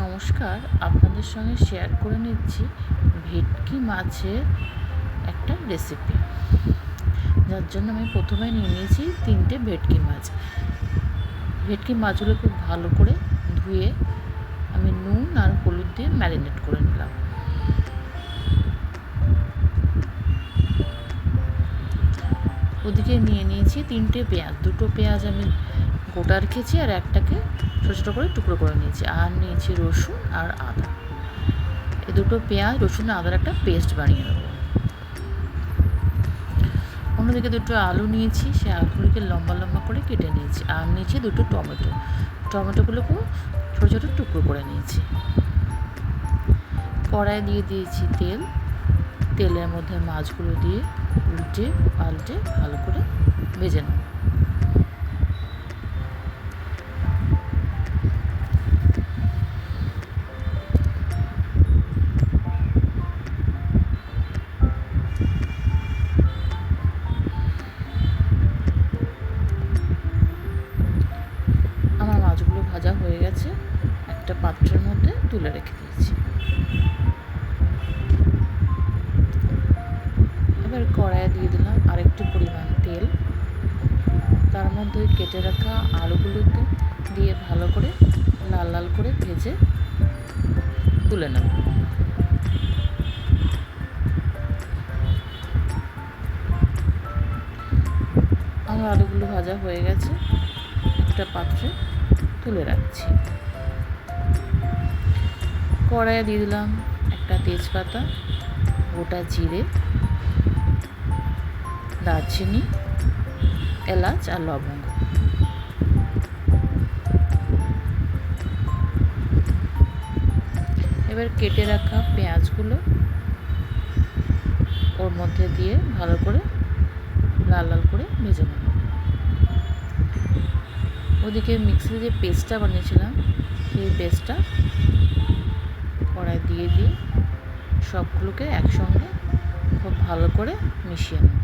নমস্কার, আপনাদের সঙ্গে শেয়ার করে নিচ্ছি ভেটকি মাছের একটা রেসিপি যার জন্য আমি প্রথমে নিয়ে নিয়েছি তিনটে ভেটকি মাছ। ভেটকি মাছগুলো খুব ভালো করে ধুয়ে আমি নুন আর হলুদ দিয়ে ম্যারিনেট করে নিলাম। ওদিকে নিয়ে নিয়েছি তিনটে পেঁয়াজ। দুটো পেঁয়াজ আমি গোটা রেখেছি আর একটাকে ছোটো ছোটো করে টুকরো করে নিয়েছি। আর নিয়েছি রসুন আর আদা। এই দুটো পেঁয়াজ, রসুন আদার একটা পেস্ট বানিয়ে নেব। অন্যদিকে দুটো আলু নিয়েছি, সে আলুগুলিকে লম্বা লম্বা করে কেটে নিয়েছি। আর নিয়েছি দুটো টমেটো। টমেটোগুলোকেও ছোটো ছোটো টুকরো করে নিয়েছি। কড়াই দিয়ে দিয়েছি তেল। তেলের মধ্যে মাছগুলো দিয়ে উল্টে পাল্টে ভালো করে ভেজে নেব। পাত্রের মধ্যে তুলে রেখে দিয়েছি। এবার কড়াইয়ে দিয়ে দিলাম আরেকটু পরিমাণ তেল। তার মধ্যে কেটে রাখা আলুগুলোকে দিয়ে ভালো করে লাল লাল করে ভেজে তুলে নেব। আমার আলুগুলো ভাজা হয়ে গেছে। একটা পাত্রে তুলে রাখছি। কড়াইয়ে দিয়ে দিলাম একটা তেজপাতা, গোটা জিরে, দারচিনি, এলাচ আর লবঙ্গ। এবার কেটে রাখা পেঁয়াজগুলো ওর মধ্যে দিয়ে ভালো করে লাল লাল করে ভেজে নেব। ওদিকে মিক্সিতে যে পেস্টটা বানিয়েছিলাম, সেই পেস্টটা কড়াই দিয়ে দিয়ে সবগুলোকে একসঙ্গে খুব ভালো করে মিশিয়ে নেব।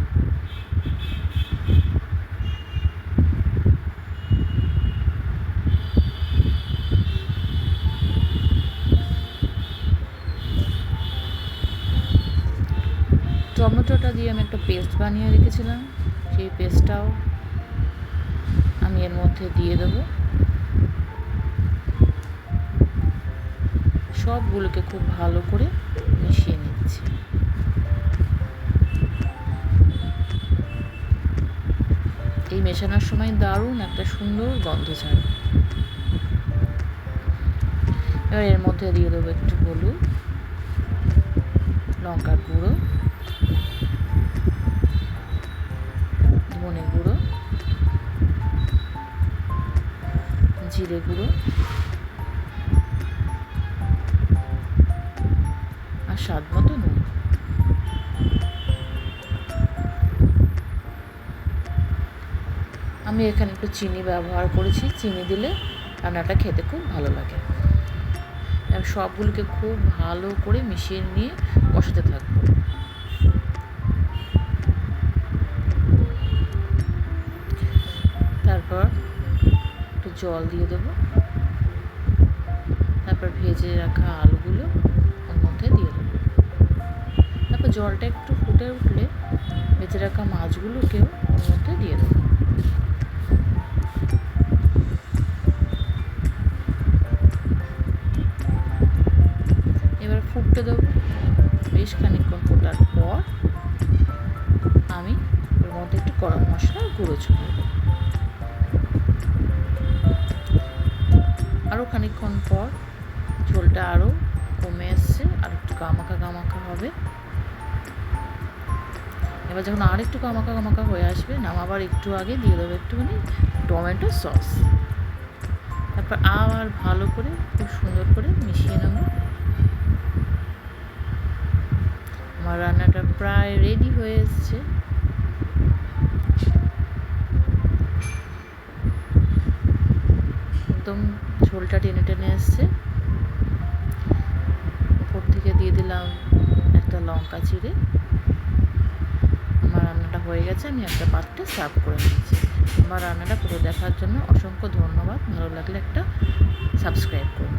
টমেটোটা দিয়ে আমি একটা পেস্ট বানিয়ে রেখেছিলাম, সেই পেস্টটাও আমি এর মধ্যে দিয়ে দেব। সবগুলোকে খুব ভালো করে মিশিয়ে নিচ্ছি। এই মেশানোর সময় দারুণ একটা সুন্দর গন্ধ ছাড়ে। এবার এর মধ্যে দিয়ে দেবো একটু হলুদ লঙ্কার গুঁড়ো, ধনে গুঁড়ো, জিরে গুঁড়ো স্বাদ মতো নুন আমি এখানে একটু চিনি ব্যবহার করেছি, চিনি দিলে রান্নাটা খেতে খুব ভালো লাগে। আমি সবগুলোকে খুব ভালো করে মিশিয়ে নিয়ে বসাতে থাকব। তারপর একটু জল দিয়ে দেবো। তারপর ভেজে রাখা আলুগুলো মধ্যে দিয়ে দেবো। তারপর জলটা একটু ফুটে উঠলে ভেজে রাখা মাছগুলোকেও ওর মধ্যে দিয়ে দেবো। এবার ফুটতে দেবো বেশ খানিকক্ষণ ফোটার পর আমি ওর মধ্যে একটু গরম মশলার গুঁড়ো ছড়িয়ে দেবো। আরও খানিকক্ষণ পর ঝোলটা আরও কমে এসছে, আর একটু গামাখা গামাখা হবে। এবার যখন আর একটু গামাখা গামাখা হয়ে আসবে, নামাবার একটু আগে দিয়ে দেবো একটুখানি টমেটো সস। তারপর আবার ভালো করে, খুব সুন্দর করে মিশিয়ে নেব। আমার রান্নাটা প্রায় রেডি হয়ে এসছে। একদম ঝোলটা টেনে টেনে এসছে। দিলাম একটা লঙ্কা চিড়ে। আমার রান্নাটা হয়ে গেছে, আমি একটা পাত্রে সার্ভ করে নিয়েছি। আমার রান্নাটা পুরো দেখার জন্য অসংখ্য ধন্যবাদ। ভালো লাগলে একটা সাবস্ক্রাইব করুন।